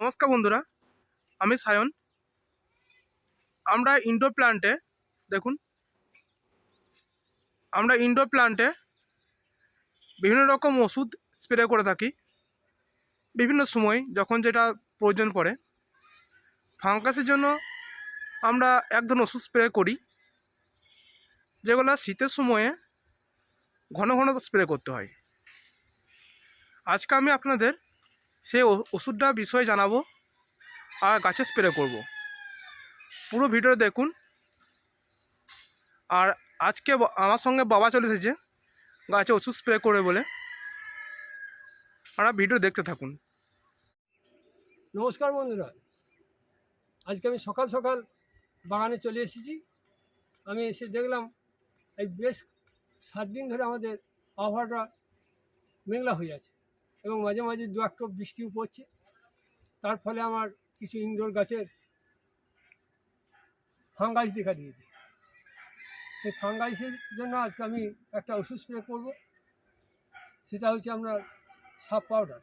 নমস্কার বন্ধুরা, আমি সায়ন। আমরা ইনডোর প্ল্যান্টে দেখুন, আমরা ইনডোর প্ল্যান্টে বিভিন্ন রকম ওষুধ স্প্রে করে থাকি। বিভিন্ন সময় যখন যেটা প্রয়োজন পড়ে। ফাঙ্গাসের জন্য আমরা এক ধরনের ওষুধ স্প্রে করি, যেগুলো শীতের সময়ে ঘন ঘন স্প্রে করতে হয়। আজকে আমি আপনাদের সেই ও- ওষুধটা বিষয়ে জানাব আর গাছে স্প্রে করব। পুরো ভিডিও দেখুন। আর আজকে আমার সঙ্গে বাবা চলে এসেছে, গাছে ওষুধ স্প্রে করে বলে। আপনারা ভিডিও দেখতে থাকুন। নমস্কার বন্ধুরা। আজকে আমি সকাল সকাল বাগানে চলে এসেছি। আমি এসে দেখলাম এই বেশ সাত দিন ধরে আমাদের আবহাওয়াটা মেঘলা হয়ে আছে। এবং মাঝে মাঝে দু এক টোপ বৃষ্টিও পড়ছে তার ফলে আমার কিছু ইনডোর গাছের ফাঙ্গাস দেখা দিয়েছে। সেই ফাঙ্গাইসের জন্য আজকে আমি একটা ওষুধ স্প্রে করব। সেটা হচ্ছে আপনার সাপ পাউডার।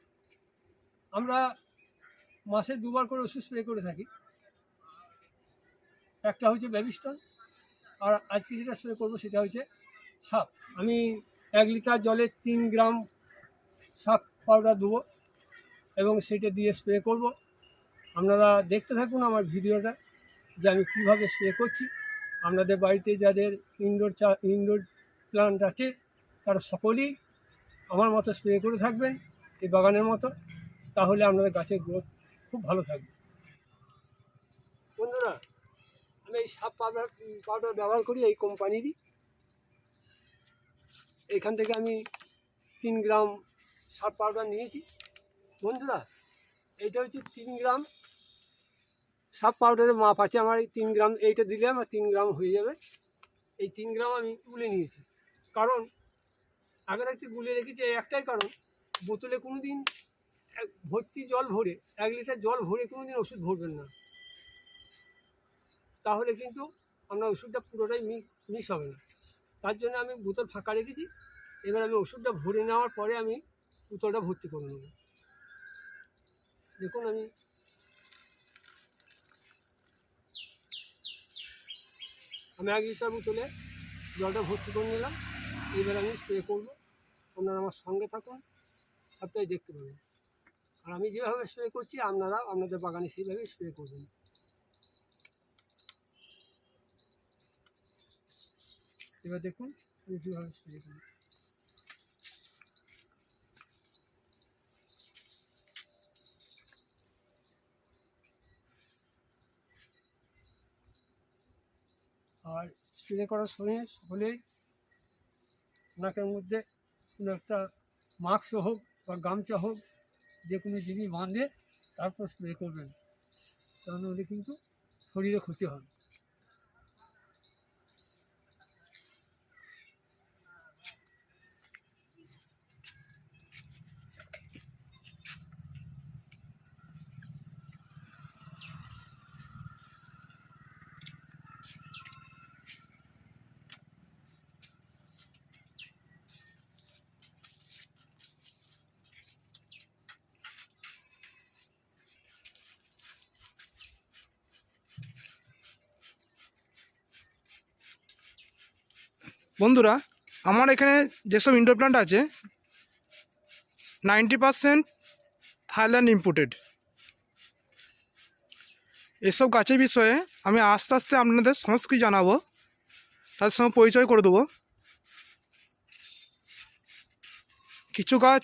আমরা মাসে দুবার করে ওষুধ স্প্রে করে থাকি। একটা হচ্ছে ব্যাবিস্টন আর আজকে যেটা স্প্রে করব সেটা হচ্ছে সাপ। আমি এক লিটার জলে তিন গ্রাম সাপ পাউডার দেবো এবং সেটা দিয়ে স্প্রে করব। আপনারা দেখতে থাকুন আমার ভিডিওটা যে আমি কীভাবে স্প্রে করছি। আপনাদের বাড়িতে যাদের ইনডোর চা ইনডোর প্লান্ট আছে, তারা সকলেই আমার মতো স্প্রে করে থাকবেন এই বাগানের মতো। তাহলে আপনাদের গাছের গ্রোথ খুব ভালো থাকবে। বন্ধুরা, আমি এই সাপ পাউডার পাউডার ব্যবহার করি এই কোম্পানিরই এখান থেকে আমি তিন গ্রাম সাপ পাউডার নিয়েছি। বন্ধুরা, এইটা হচ্ছে তিন গ্রাম। সাপ পাউডারের মাপ আছে আমার, এই তিন গ্রাম, এইটা দিলে আমার তিন গ্রাম হয়ে যাবে। এই তিন গ্রাম আমি গুলে নিয়েছি। কারণ, আগে থাকতে গুলিয়ে রেখেছি একটাই কারণ, বোতলে কোনো দিন ভর্তি জল ভরে, এক লিটার জল ভরে কোনো দিন ওষুধ ভরবেন না। তাহলে কিন্তু আমরা ওষুধটা পুরোটাই মিস হবে না। তার জন্য আমি বোতল ফাঁকা রেখেছি। এবার আমি ওষুধটা ভরে নেওয়ার পরে আমি বোতলটা ভর্তি করে নেব। দেখুন আমি। আমি এক লিটার বোতলে জলটা ভর্তি করে নিলাম। এবার আমি স্প্রে করব। আপনারা আমার সঙ্গে থাকুন, সবটাই দেখতে পাবেন। আর আমি যেভাবে স্প্রে করছি, আপনারা আপনাদের বাগানে সেইভাবে স্প্রে করবেন। এবার দেখুন আমি কীভাবে স্প্রে করি আর স্প্রে করার সময় সকলেই নাকের মধ্যে কোনো একটা মাস্ক হোক বা গামছা হোক, যে কোনো জিনিস বাঁধে তারপর স্প্রে করবেন। তাহলে কিন্তু শরীরে ক্ষতি হবে। বন্ধুরা, আমার এখানে যেসব ইনডোর প্ল্যান্ট আছে নাইনটি পারসেন্ট থাইল্যান্ড ইম্পোর্টেড এসব গাছের বিষয়ে আমি আস্তে আস্তে আপনাদের সমস্ত কিছু জানাব, তাদের সঙ্গে পরিচয় করে দেবো। কিছু গাছ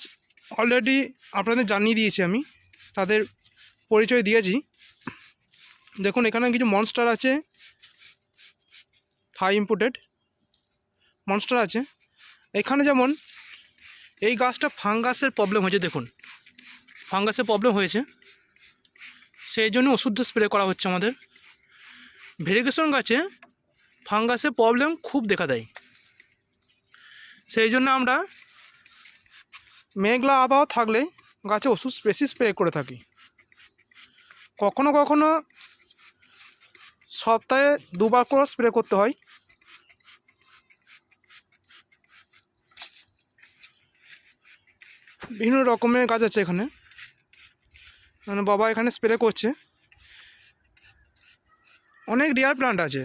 অলরেডি আপনাদের জানিয়ে দিয়েছি আমি, তাদের পরিচয় দিয়েছি। দেখুন, এখানে কিছু মনস্টার আছে থাই ইম্পোর্টেড মনস্টার আছে। এখানে যেমন এই গাছটা ফাঙ্গাসের প্রবলেম হয়েছে, দেখুন। ফাঙ্গাসের প্রবলেম হয়েছে। সেই জন্য ওষুধটা স্প্রে করা হচ্ছে আমাদের। ভেরিগেশন গাছে ফাঙ্গাসের প্রবলেম খুব দেখা দেয়। সেই জন্য আমরা মেঘলা আবহাওয়া থাকলে গাছে ওষুধ বেশি স্প্রে করে থাকি। কখনো কখনো সপ্তাহে দুবার করে স্প্রে করতে হয়। বিভিন্ন রকমের গাছ আছে এখানে। মানে বাবা এখানে স্প্রে করছে। অনেক রেয়ার প্লান্ট আছে,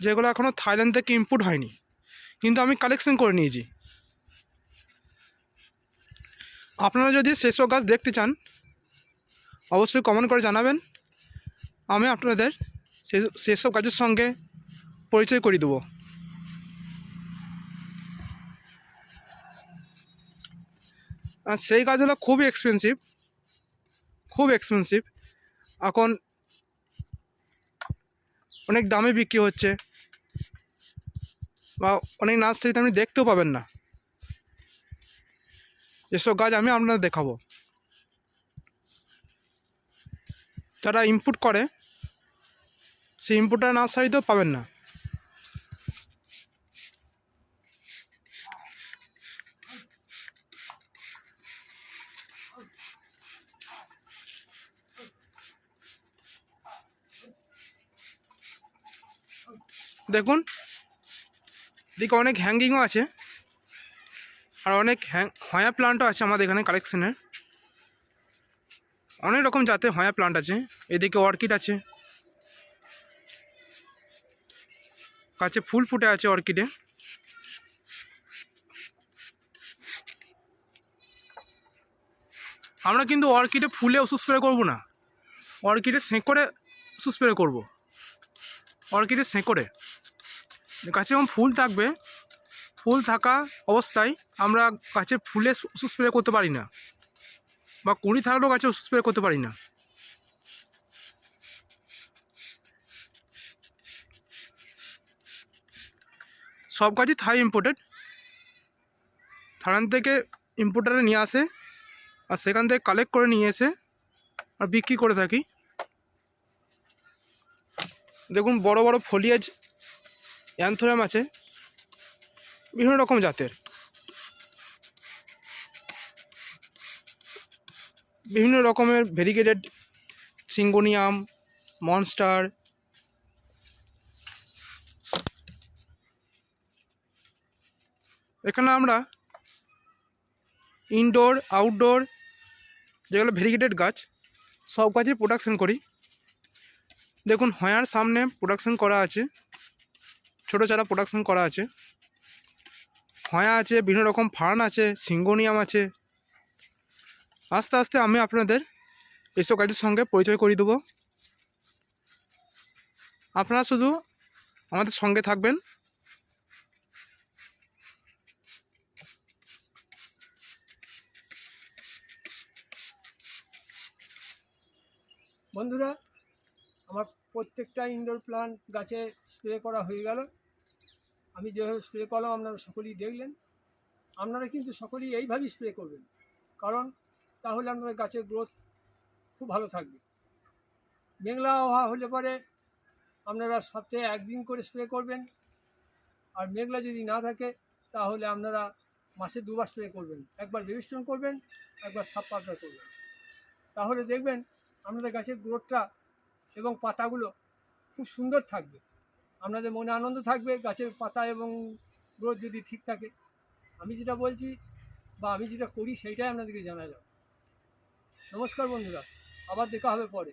যেগুলো এখনও থাইল্যান্ড থেকে ইম্পোর্ট হয়নি। কিন্তু আমি কালেকশন করে নিয়েছি। আপনারা যদি সেসব গাছ দেখতে চান, অবশ্যই কমেন্ট করে জানাবেন। আমি আপনাদের সেসব গাছের সঙ্গে পরিচয় করিয়ে দেবো। আর সেই গাছগুলো খুবই এক্সপেন্সিভ খুব এক্সপেন্সিভ এখন অনেক দামে বিক্রি হচ্ছে। বা অনেক নার্সারিতে আপনি দেখতেও পাবেন না। এসব গাছ আমি আপনাদের দেখাবো। যারা ইনপুট করে, সেই ইনপুটটা নার্সারিতেও পাবেন না। দেখুন এদিকে অনেক হ্যাঙ্গিংও আছে, আর অনেক হ্যাং হয়া প্লান্টও আছে আমাদের এখানে কালেকশনের অনেক রকম জাতের হয়া প্লান্ট আছে, এদিকে অর্কিড আছে। কাছে ফুল ফুটে আছে অর্কিডে আমরা কিন্তু অর্কিডে ফুলে ওষুধ স্প্রে করব না। অর্কিডে সেঁকড়ে ওষুধ স্প্রে করব। অর্কিডে সেঁকড়ে গাছে যেমন ফুল থাকবে, ফুল থাকা অবস্থায় আমরা গাছে ফুলে ওষুধ স্প্রে করতে পারি না বা কুড়ি থাকলেও গাছে ওষুধ স্প্রে করতে পারি না। সব গাছই থাই ইম্পোর্টেড থাইল্যান্ড থেকে ইম্পোর্টারে নিয়ে আসে, আর সেখান থেকে কালেক্ট করে নিয়ে এসে আর বিক্রি করে থাকি। দেখুন বড় বড় ফলিয়াজ অ্যান্থোরাম আছে, বিভিন্ন রকম জাতের। বিভিন্ন রকমের ভেরিগেটেড সিঙ্গোনিয়াম মনস্টার এখানে আমরা ইনডোর আউটডোর যেগুলো ভেরিগেটেড গাছ, সব গাছের প্রোডাকশন করি। দেখুন, হয়ার সামনে প্রোডাকশন করা আছে। ছোটো চারা প্রোডাকশন করা আছে। হয়া আছে, বিভিন্ন রকম ফার্ন আছে, সিঙ্গোনিয়াম আছে। আস্তে আস্তে আমি আপনাদের এসব গাছের সঙ্গে পরিচয় করিয়ে দেবো। আপনারা শুধু আমাদের সঙ্গে থাকবেন। বন্ধুরা আমার প্রত্যেকটা ইনডোর প্লান্ট গাছে স্প্রে করা হয়ে গেল। আমি যেভাবে স্প্রে করলাম, আপনারা সকলেই দেখলেন। আপনারা কিন্তু সকলেই এইভাবেই স্প্রে করবেন। কারণ তাহলে আপনাদের গাছের গ্রোথ খুব ভালো থাকবে। মেঘলা আবহাওয়া হলে পরে আপনারা সপ্তাহে একদিন করে স্প্রে করবেন। আর মেঘলা যদি না থাকে, তাহলে আপনারা মাসে দুবার স্প্রে করবেন। একবার বেবিস্টোন করবেন, একবার সাপ পাউডার করবেন। তাহলে দেখবেন আপনাদের গাছের গ্রোথটা এবং পাতাগুলো খুব সুন্দর থাকবে। আপনাদের মনে আনন্দ থাকবে গাছের পাতা এবং গ্রোথ যদি ঠিক থাকে। আমি যেটা বলছি বা আমি যেটা করি, সেইটাই আপনাদেরকে জানা যাবে নমস্কার বন্ধুরা, আবার দেখা হবে পরে।